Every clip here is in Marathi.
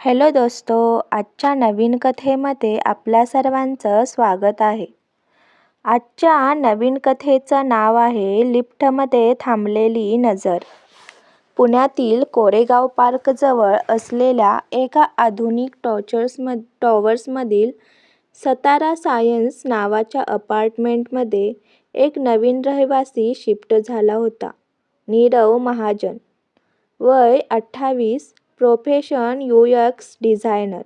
हॅलो दोस्तो आजच्या नवीन कथेमध्ये आपल्या सर्वांचं स्वागत आहे. आजच्या नवीन कथेचं नाव आहे लिफ्टमध्ये थांबलेली नजर. पुण्यातील कोरेगाव पार्कजवळ असलेल्या एका आधुनिक टॉचर्सम टॉवर्समधील सतारा सायन्स नावाच्या अपार्टमेंटमध्ये एक नवीन रहिवासी शिफ्ट झाला होता. नीरव महाजन. वय अठ्ठावीस प्रोफेशन यूएक्स डिझायनर.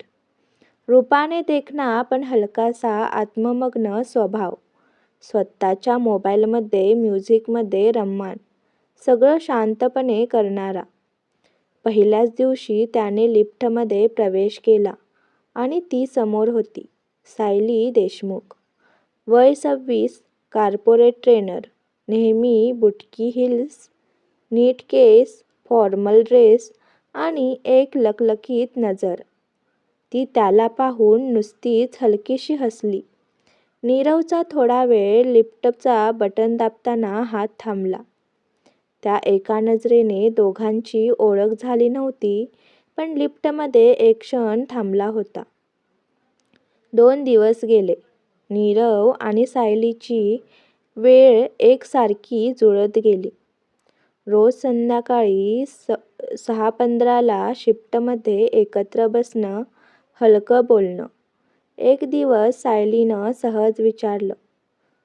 रूपाने देखणा पण हलकासा आत्ममग्न स्वभाव. स्वतःच्या मोबाईलमध्ये म्युझिकमध्ये रम्मान. सगळं शांतपणे करणारा. पहिल्याच दिवशी त्याने लिफ्टमध्ये प्रवेश केला आणि ती समोर होती सायली देशमुख. वय सव्वीस कार्पोरेट ट्रेनर. नेहमी बुटकी हिल्स नीट केस फॉर्मल ड्रेस आणि एक लकलकीत नजर. ती त्याला पाहून नुसतीच हलकीशी हसली. नीरवचा थोडा वेळ लिफ्टचा बटन दाबताना हात थांबला. त्या एका नजरेने दोघांची ओळख झाली नव्हती पण लिफ्टमध्ये एक क्षण थांबला होता. दोन दिवस गेले. नीरव आणि सायलीची वेळ एकसारखी जुळत गेली. रोज संध्याकाळी स सहा पंधराला शिफ्टमध्ये एकत्र बसणं हलकं बोलणं. एक दिवस सायलीनं सहज विचारलं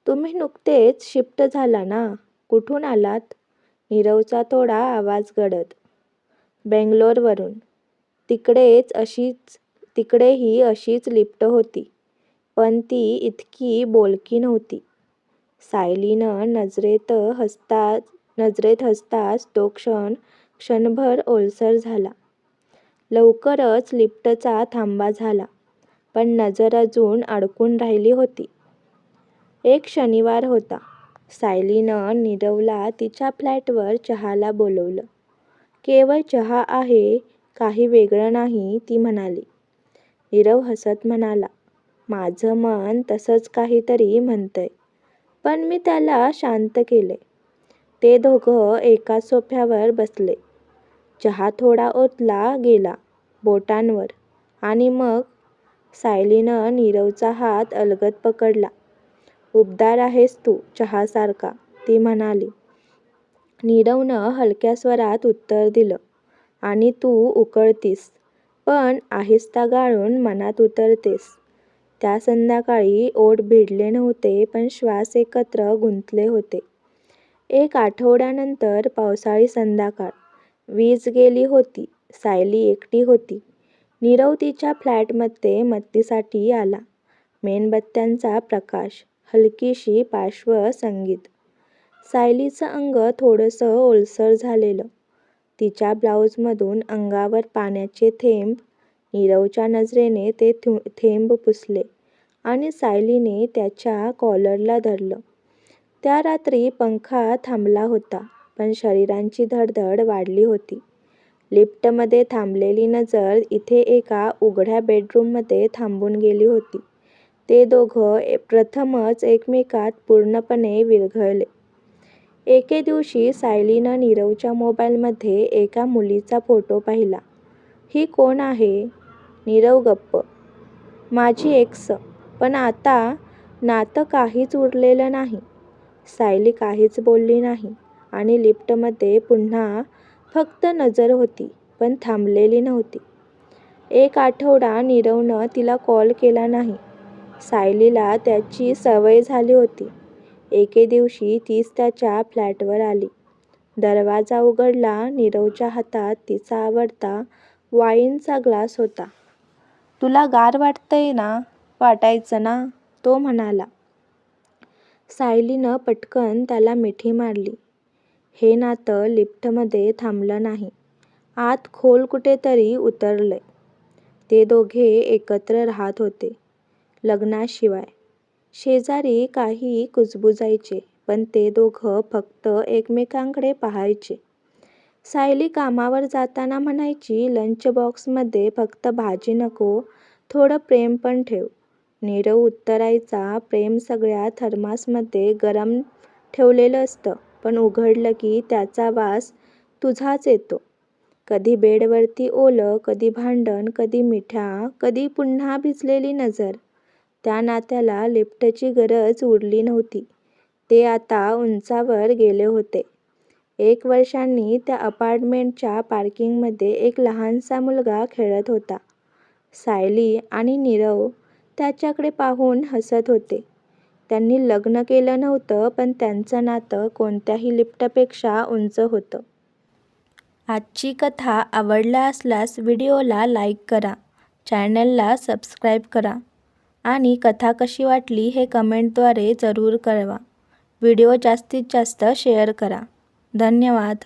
तुम्ही नुकतेच शिफ्ट झाला ना? कुठून आलात? नीरवचा थोडा आवाज गडद. बेंगलोरवरून. तिकडेच अशीच तिकडेही अशीच लिफ्ट होती पण ती इतकी बोलकी नव्हती. सायलीनं नजरेत हसताच नजरेत हसताच तो क्षण क्षणभर ओलसर झाला. लवकरच लिफ्टचा थांबा झाला पण नजर अजून अडकून राहिली होती. एक शनिवार होता. सायलीनं नीरवला तिच्या फ्लॅटवर चहाला बोलवलं. केवळ चहा आहे काही वेगळं नाही ती म्हणाली. नीरव हसत म्हणाला माझं मन तसंच काहीतरी म्हणतंय पण मी त्याला शांत केलंय. ते दोघं एका सोफ्यावर बसले. चहा थोडा ओतला गेला बोटांवर आणि मग सायलीनं नीरवचा हात अलगद पकडला. उबदार आहेस तू चहासारखा ती म्हणाली. नीरवनं हलक्या स्वरात उत्तर दिलं आणि तू उकळतीस पण आहिस्ता गाळून मनात उतरतेस. त्या संध्याकाळी ओठ भिडले नव्हते पण श्वास एकत्र गुंतले होते. एक आठवड्यानंतर पावसाळी संध्याकाळ. वीज गेली होती सायली एकटी होती. नीरव तिच्या फ्लॅटमध्ये मदतीसाठी आला. मेणबत्त्यांचा प्रकाश हलकीशी पार्श्वसंगीत. सायलीचं अंग थोडंसं ओलसर झालेलं. तिच्या ब्लाऊजमधून अंगावर पाण्याचे थेंब नीरवच्या नजरेने ते थेंब पुसले आणि सायलीने त्याच्या कॉलरला धरलं. त्या रात्री पंखा थांबला होता पण शरीरांची धडधड वाढली होती. लिफ्टमध्ये थांबलेली नजर इथे एका उघड्या बेडरूममध्ये थांबून गेली होती. ते दोघं प्रथमच एकमेकात पूर्णपणे विरघळले. एके दिवशी सायलीनं नीरवच्या मोबाईलमध्ये एका मुलीचा फोटो पाहिला. ही कोण आहे? नीरव गप्प. माझी एक्स. पण आता नातं काहीच उरलेलं नाही. सायली काहीच बोलली नाही आणि लिफ्टमध्ये पुन्हा फक्त नजर होती पण थांबलेली नव्हती. एक आठवडा नीरवनं तिला कॉल केला नाही. सायलीला त्याची सवय झाली होती. एके दिवशी तीच त्याच्या फ्लॅटवर आली. दरवाजा उघडला नीरवच्या हातात तिचा आवडता वाईनचा ग्लास होता. तुला गार वाटतंय ना? वाटायचं ना? तो म्हणाला. सायलीनं पटकन त्याला मिठी मारली. हे नातं लिफ्टमध्ये थांबलं नाही. आत खोल कुठेतरी उतरलंय. ते दोघे एकत्र राहत होते लग्नाशिवाय. शेजारी काही कुजबुजायचे पण ते दोघं फक्त एकमेकांकडे पाहायचे. सायली कामावर जाताना म्हणायची लंच बॉक्समध्ये फक्त भाजी नको थोडं प्रेम पण ठेव. नीरव उत्तरायचा प्रेम सगळ्या थर्मासमध्ये गरम ठेवलेलं असतं पण उघडलं की त्याचा वास तुझाच येतो कधी बेडवरती ओलं, कधी भांडण, कधी मिठ्या, कधी पुन्हा भिजलेली नजर. त्या नात्याला लिफ्टची गरज उरली नव्हती. ते आता उंचावर गेले होते. एक वर्षांनी त्या अपार्टमेंटच्या पार्किंगमध्ये एक लहानसा मुलगा खेळत होता. सायली आणि नीरव त्याच्याकडे पाहून हसत होते. त्यांनी लग्न केलं नव्हतं पण त्यांचं नातं कोणत्याही लिफ्टपेक्षा उंच होतं. आजची कथा आवडला असल्यास व्हिडिओला लाईक करा, चॅनलला सबस्क्राईब करा आणि कथा कशी वाटली हे कमेंटद्वारे जरूर कळवा. व्हिडिओ जास्तीत जास्त शेअर करा. धन्यवाद.